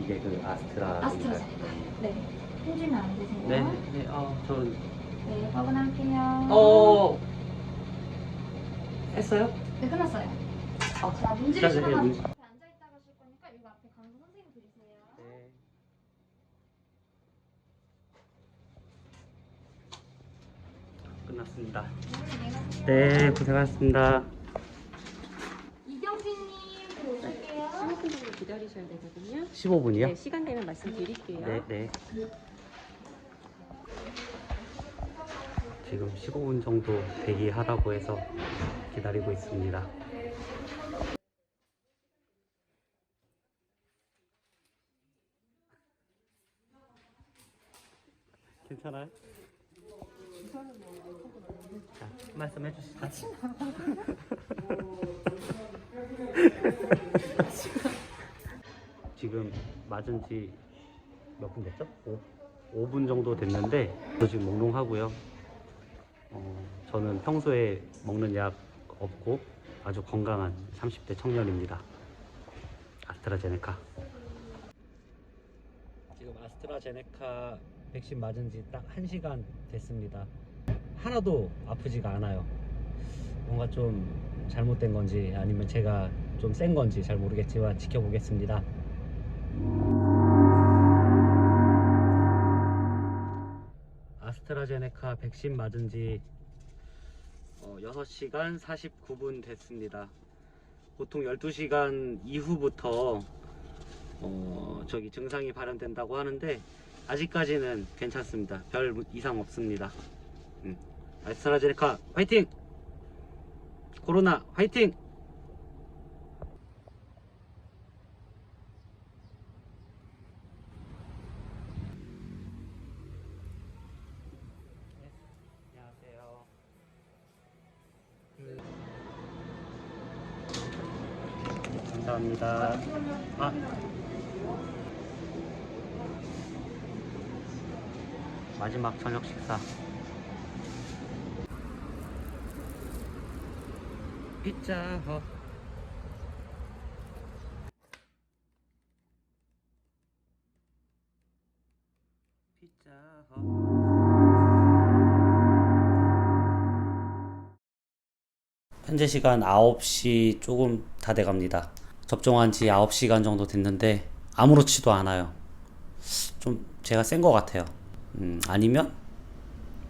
이게 그 아스트라 아스트라제네카. 네. 힘주면 안 되세요? 네, 네, 어, 전 네, 확인할게요. 어, 했어요? 네, 끝났어요. 어, 자, 문제 자, 네, 앉아있다 가실 거니까 이거 앞에 강사 선생님 드리세요. 네. 끝났습니다. 네, 네, 고생하셨습니다. 이경진님 들어오실게요. 15분 정도 기다리셔야 되거든요. 15분이요? 네, 시간 되면 말씀드릴게요. 네, 네. 지금 15분 정도 대기하라고 해서 기다리고 있습니다. 괜찮아요? 자, 말씀해 주시죠. 지금 맞은 지 몇 분 됐죠? 5, 분 정도 됐는데 저 지금 몽롱하고요. 어, 저는 평소에 먹는 약 없고 아주 건강한 30대 청년입니다. 아스트라제네카. 지금 아스트라제네카 백신 맞은 지 딱 1시간 됐습니다. 하나도 아프지가 않아요. 뭔가 좀 잘못된 건지 아니면 제가 좀 센 건지 잘 모르겠지만 지켜보겠습니다. 아스트라제네카 백신 맞은 지 어, 6시간 49분 됐습니다. 보통 12시간 이후부터 어, 저기 증상이 발현된다고 하는데 아직까지는 괜찮습니다. 별 이상 없습니다. 음. 아스트라제네카 화이팅! 코로나 화이팅! 감사합니다. 아. 마지막 저녁 식사. 피자 헛. 피자 헛. 현재 시간 9시 조금 다 돼갑니다. 접종한 지 9시간 정도 됐는데 아무렇지도 않아요. 좀 제가 센 것 같아요. 음, 아니면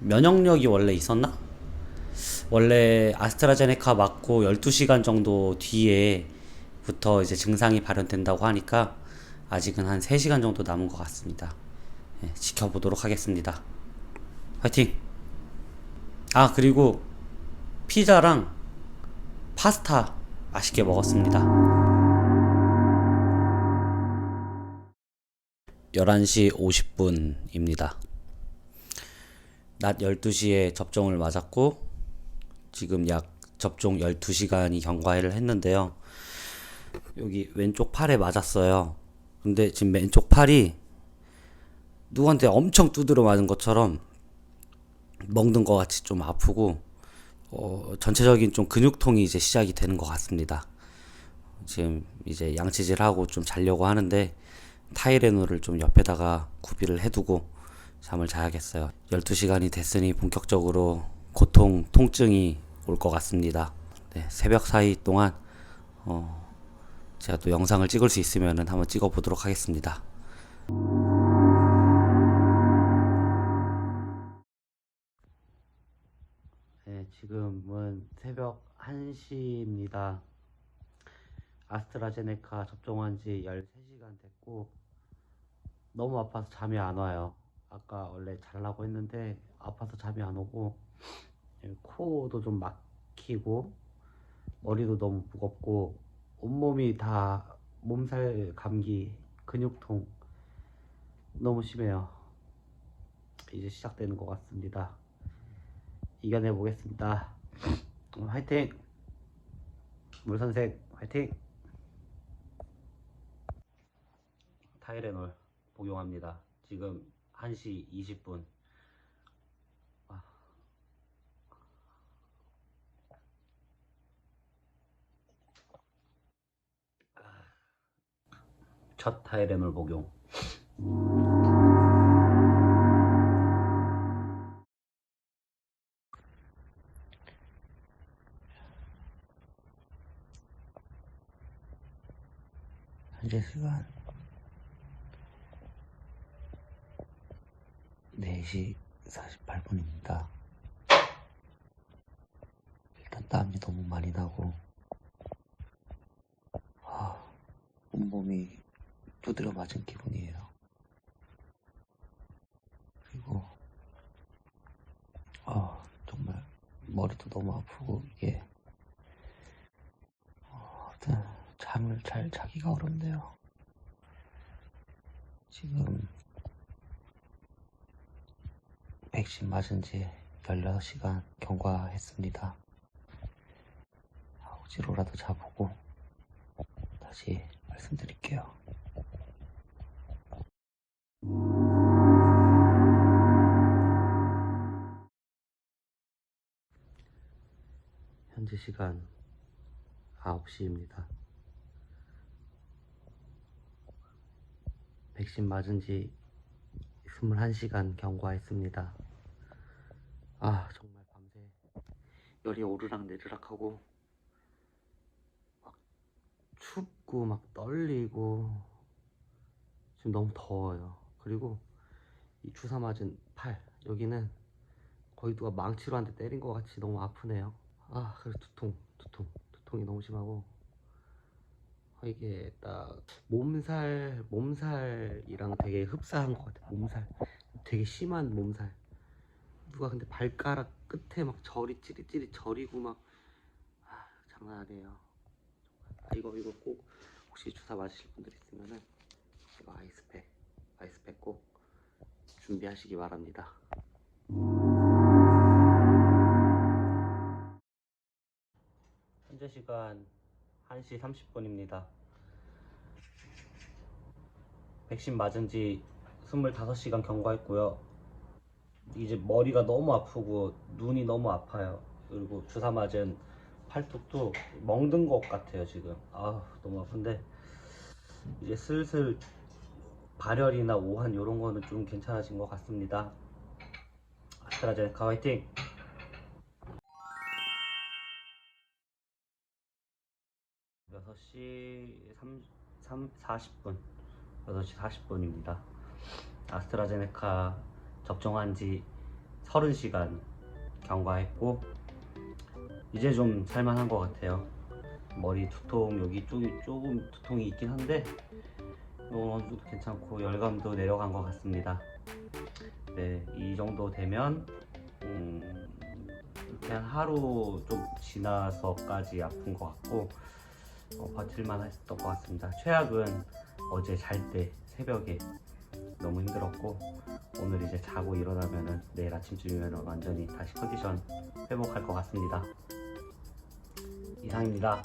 면역력이 원래 있었나? 원래 아스트라제네카 맞고 12시간 정도 뒤에부터 이제 증상이 발현된다고 하니까 아직은 한 3시간 정도 남은 것 같습니다. 예, 지켜보도록 하겠습니다. 화이팅! 아, 그리고 피자랑 파스타 맛있게 먹었습니다. 11시 50분입니다. 낮 12시에 접종을 맞았고, 지금 약 접종 12시간이 경과를 했는데요. 여기 왼쪽 팔에 맞았어요. 근데 지금 왼쪽 팔이 누구한테 엄청 두드려 맞은 것처럼 먹는 것 같이 좀 아프고, 어, 전체적인 좀 근육통이 이제 시작이 되는 것 같습니다. 지금 이제 양치질하고 좀 자려고 하는데 타이레놀을 좀 옆에다가 구비를 해두고 잠을 자야겠어요. 12시간이 됐으니 본격적으로 고통, 통증이 올 것 같습니다. 네, 새벽 사이 동안 어, 제가 또 영상을 찍을 수 있으면 한번 찍어 보도록 하겠습니다. 네, 지금은 새벽 1시입니다. 아스트라제네카 접종한 지 13시간 됐고, 너무 아파서 잠이 안 와요. 아까 원래 자려고 했는데, 아파서 잠이 안 오고, 예, 코도 좀 막히고, 머리도 너무 무겁고, 온몸이 다 몸살 감기, 근육통, 너무 심해요. 이제 시작되는 것 같습니다. 이겨내 보겠습니다. 화이팅! 물선생 화이팅! 타이레놀 복용합니다. 지금 1시 20분. 첫 타이레놀 복용. 현재 시간 4시 48분입니다. 일단 땀이 너무 많이 나고, 아, 온몸이 두드려 맞은 기분이에요. 그리고, 아, 정말 머리도 너무 아프고, 이게, 어, 잠을 잘 자기가 어렵네요. 지금 백신 맞은 지 16시간 경과했습니다. 아, 억지로라도 자보고 다시 말씀드릴게요. 현재 시간 9시입니다. 백신 맞은 지 21시간 경과했습니다. 아, 정말 밤새 열이 오르락 내리락 하고 막 춥고 막 떨리고 지금 너무 더워요. 그리고 이 주사 맞은 팔 여기는 거의 누가 망치로 한 대 때린 것 같이 너무 아프네요. 아, 그래서 두통, 두통, 두통이 너무 심하고 아, 이게 딱 몸살, 몸살이랑 되게 흡사한 것 같아. 몸살, 되게 심한 몸살. 누가 근데 발가락 끝에 막 저리 찌릿찌릿 저리고 막 아, 장난 아니에요. 아, 이거 이거 꼭 혹시 주사 맞으실 분들 있으면은 이거 아이스팩, 아이스팩 꼭 준비하시기 바랍니다. 현재 시간 1시 30분입니다. 백신 맞은 지 25시간 경과했고요. 이제 머리가 너무 아프고 눈이 너무 아파요. 그리고 주사 맞은 팔뚝도 멍든 것 같아요, 지금. 아, 너무 아픈데 이제 슬슬 발열이나 오한 이런 거는 좀 괜찮아진 것 같습니다. 아스트라제네카 화이팅! 여섯 시 3, 3, 40분 6시 40분입니다. 아스트라제네카 접종한 지 30시간 경과했고 이제 좀 살만한 것 같아요. 머리 두통 여기 쪽이 조금 두통이 있긴 한데 어, 어느 정도 괜찮고 열감도 내려간 것 같습니다. 네, 이 정도 되면 음, 이렇게 한 하루 좀 지나서까지 아픈 것 같고 어, 버틸만 했던 것 같습니다. 최악은 어제 잘 때 새벽에 너무 힘들었고 오늘 이제 자고 일어나면은 내일 아침쯤이면 완전히 다시 컨디션 회복할 것 같습니다. 이상입니다.